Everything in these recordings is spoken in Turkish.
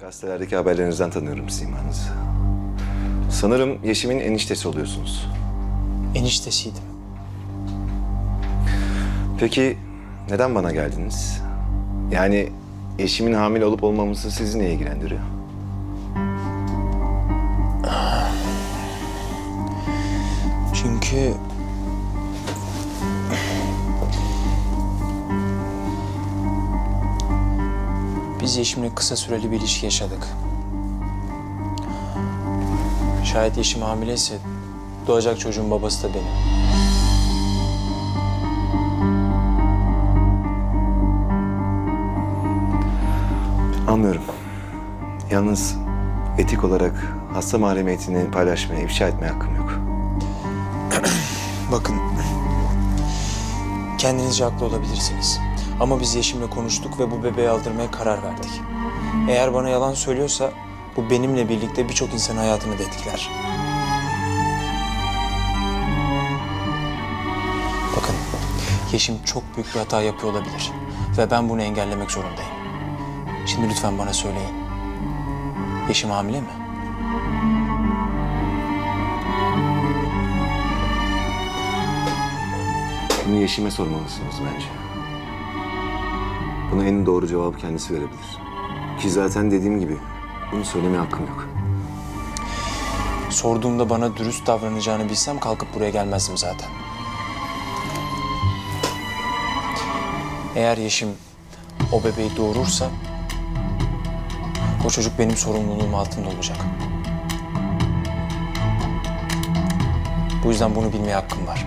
Gazetelerdeki haberlerinizden tanıyorum simanızı. Sanırım Yeşim'in eniştesi oluyorsunuz. Eniştesiydim. Peki neden bana geldiniz? Yani Yeşim'in hamile olup olmaması sizi ne ilgilendiriyor? Çünkü... Biz Yeşim'le kısa süreli bir ilişki yaşadık. Şayet Yeşim hamileyse doğacak çocuğun babası da benim. Anlıyorum. Yalnız etik olarak hasta mahremiyetini paylaşmaya, ifşa etmeye hakkım yok. Bakın, kendinizce haklı olabilirsiniz. Ama biz Yeşim'le konuştuk ve bu bebeği aldırmaya karar verdik. Eğer bana yalan söylüyorsa bu benimle birlikte birçok insanın hayatını da etkiler. Bakın, Yeşim çok büyük bir hata yapıyor olabilir ve ben bunu engellemek zorundayım. Şimdi lütfen bana söyleyin. Yeşim hamile mi? Bunu Yeşim'e sormalısınız bence. Buna en doğru cevabı kendisi verebilir. Ki zaten dediğim gibi bunu söylemeye hakkım yok. Sorduğumda bana dürüst davranacağını bilsem kalkıp buraya gelmezdim zaten. Eğer Yeşim o bebeği doğurursa o çocuk benim sorumluluğum altında olacak. Bu yüzden bunu bilmeye hakkım var.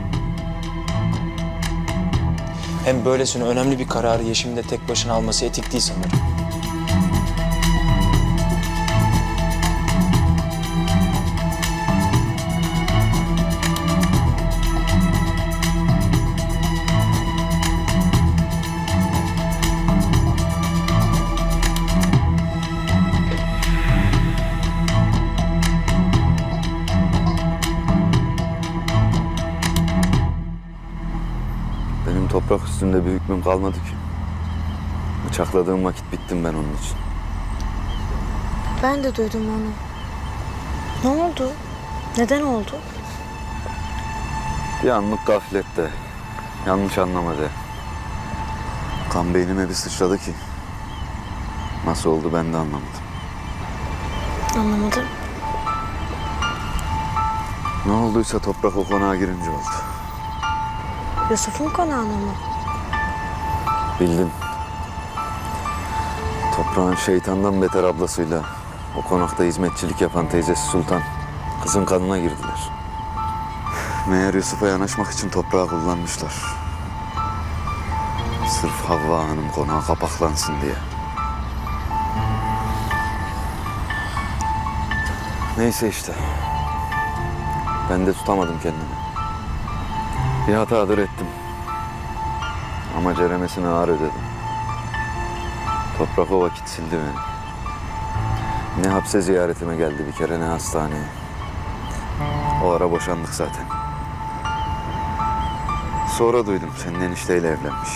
Hem böylesine önemli bir kararı Yeşim'in de tek başına alması etik değil sanırım. Üstünde bir hükmüm kalmadı ki. Bıçakladığım vakit bittim ben onun için. Ben de duydum onu. Ne oldu? Neden oldu? Bir anlık gaflette. Yanlış anlamadı. Kan beynime bir sıçradı ki. Nasıl oldu ben de anlamadım. Anlamadım. Ne olduysa toprak o konağa girince oldu. Yusuf'un konağına mı? Bildin. Toprağın şeytandan beter ablasıyla o konakta hizmetçilik yapan teyzesi Sultan kızın kanına girdiler. Meğer Yusuf'a yanaşmak için toprağı kullanmışlar. Sırf Havva Hanım konağa kapaklansın diye. Neyse işte. Ben de tutamadım kendimi. Bir hatadır ettim. Ama ceremesini ağır ödedim. Toprak o vakit sildi beni. Ne hapse ziyaretime geldi bir kere ne hastaneye. O ara boşandık zaten. Sonra duydum senin enişteyle evlenmiş.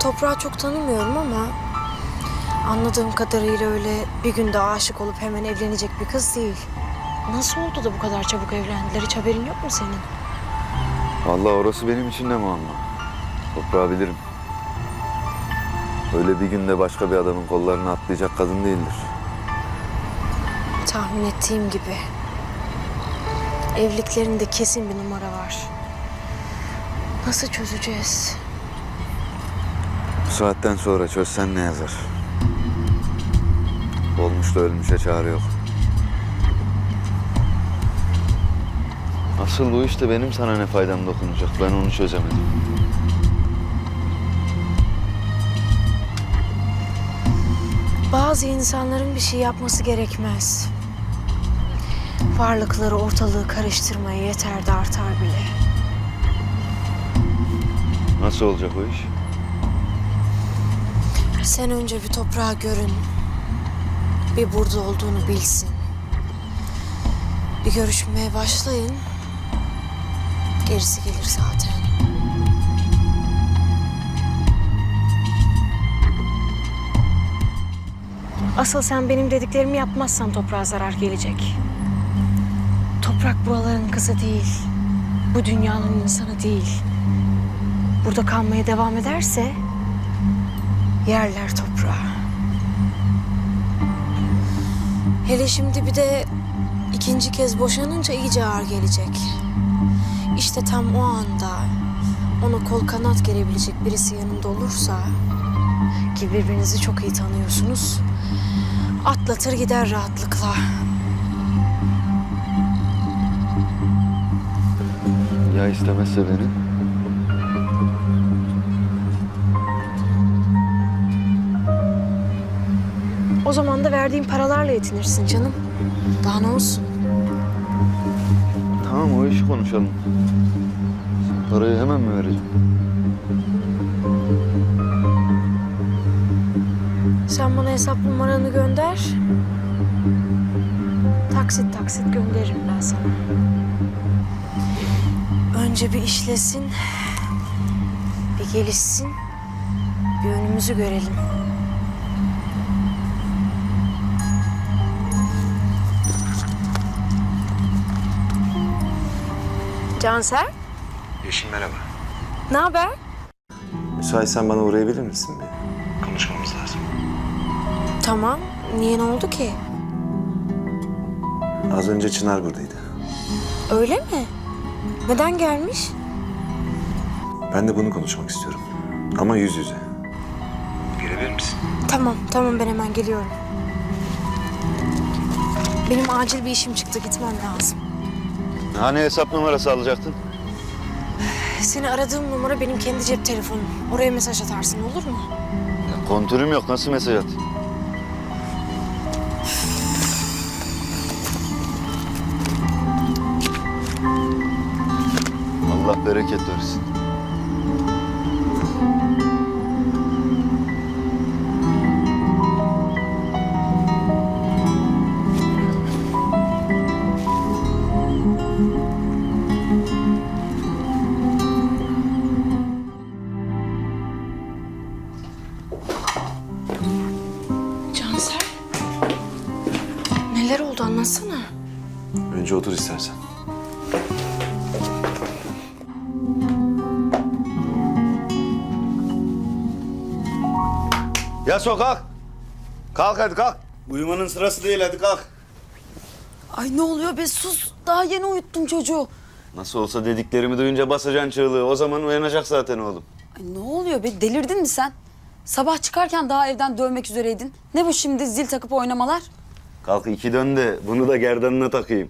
Toprağı çok tanımıyorum ama... Anladığım kadarıyla öyle bir günde aşık olup hemen evlenecek bir kız değil. Nasıl oldu da bu kadar çabuk evlendiler? Hiç haberin yok mu senin? Vallahi orası benim için de muamma. Toprağı bilirim. Öyle bir günde başka bir adamın kollarına atlayacak kadın değildir. Tahmin ettiğim gibi. Evliliklerinde kesin bir numara var. Nasıl çözeceğiz? Bu saatten sonra çözsen ne yazar? Olmuş da ölmüşe çare yok. Asıl bu işte benim sana ne faydam dokunacak? Ben onu çözemedim. Bazı insanların bir şey yapması gerekmez. Varlıkları ortalığı karıştırmaya yeter de artar bile. Nasıl olacak o iş? Sen önce bir toprağa görün. Bir burada olduğunu bilsin. Bir görüşmeye başlayın. Gerisi gelir zaten. Asıl sen benim dediklerimi yapmazsan toprağa zarar gelecek. Toprak buraların kızı değil. Bu dünyanın insanı değil. Burada kalmaya devam ederse yerler toprağı. Hele şimdi bir de ikinci kez boşanınca iyice ağır gelecek. İşte tam o anda ona kol kanat gerebilecek birisi yanında olursa ki birbirinizi çok iyi tanıyorsunuz. Atlatır gider rahatlıkla. Ya istemezse beni? O zaman da verdiğim paralarla yetinirsin canım. Daha ne olsun? Tamam o işi konuşalım. Parayı hemen mi vereceğim? Sen bana hesap numaranı gönder. Taksit taksit gönderirim ben sana. Önce bir işlesin. Bir gelişsin. Bir önümüzü görelim. Canser, Yeşim merhaba. ne haber? Müsaitsen bana uğrayabilir misin bir? Konuşmamız lazım. Tamam. Niye ne oldu ki? Az önce Çınar buradaydı. Öyle mi? Neden gelmiş? Ben de bunu konuşmak istiyorum. Ama yüz yüze. Gelebilir misin? Tamam, tamam ben hemen geliyorum. Benim acil bir işim çıktı, gitmem lazım. Hani hesap numarası alacaktın? Seni aradığım numara benim kendi cep telefonum. Oraya mesaj atarsın olur mu? Ya kontürüm yok. Nasıl mesaj at? Allah bereket versin. Anlatsana. Önce otur istersen. Ya sokak. Kalk hadi kalk. Uyumanın sırası değil hadi kalk. Ay ne oluyor be sus. Daha yeni uyuttum çocuğu. Nasıl olsa dediklerimi duyunca basacaksın çığlığı. O zaman uyanacak zaten oğlum. Ay ne oluyor be delirdin mi sen? Sabah çıkarken daha evden dövmek üzereydin. Ne bu şimdi zil takıp oynamalar? Kalk iki dön de bunu da gerdanına takayım.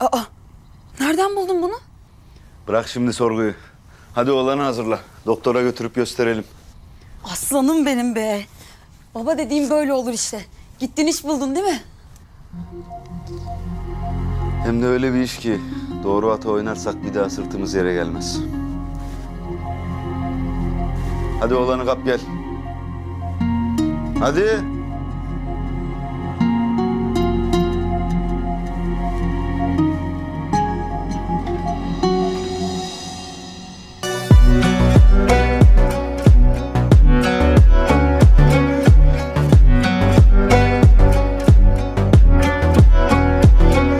Aa nereden buldun bunu? Bırak şimdi sorguyu. Hadi oğlanı hazırla. Doktora götürüp gösterelim. Aslanım benim be. Baba dediğim böyle olur işte. Gittin iş buldun değil mi? Hem de öyle bir iş ki doğru ata oynarsak bir daha sırtımız yere gelmez. Hadi oğlanı kap gel. Hadi.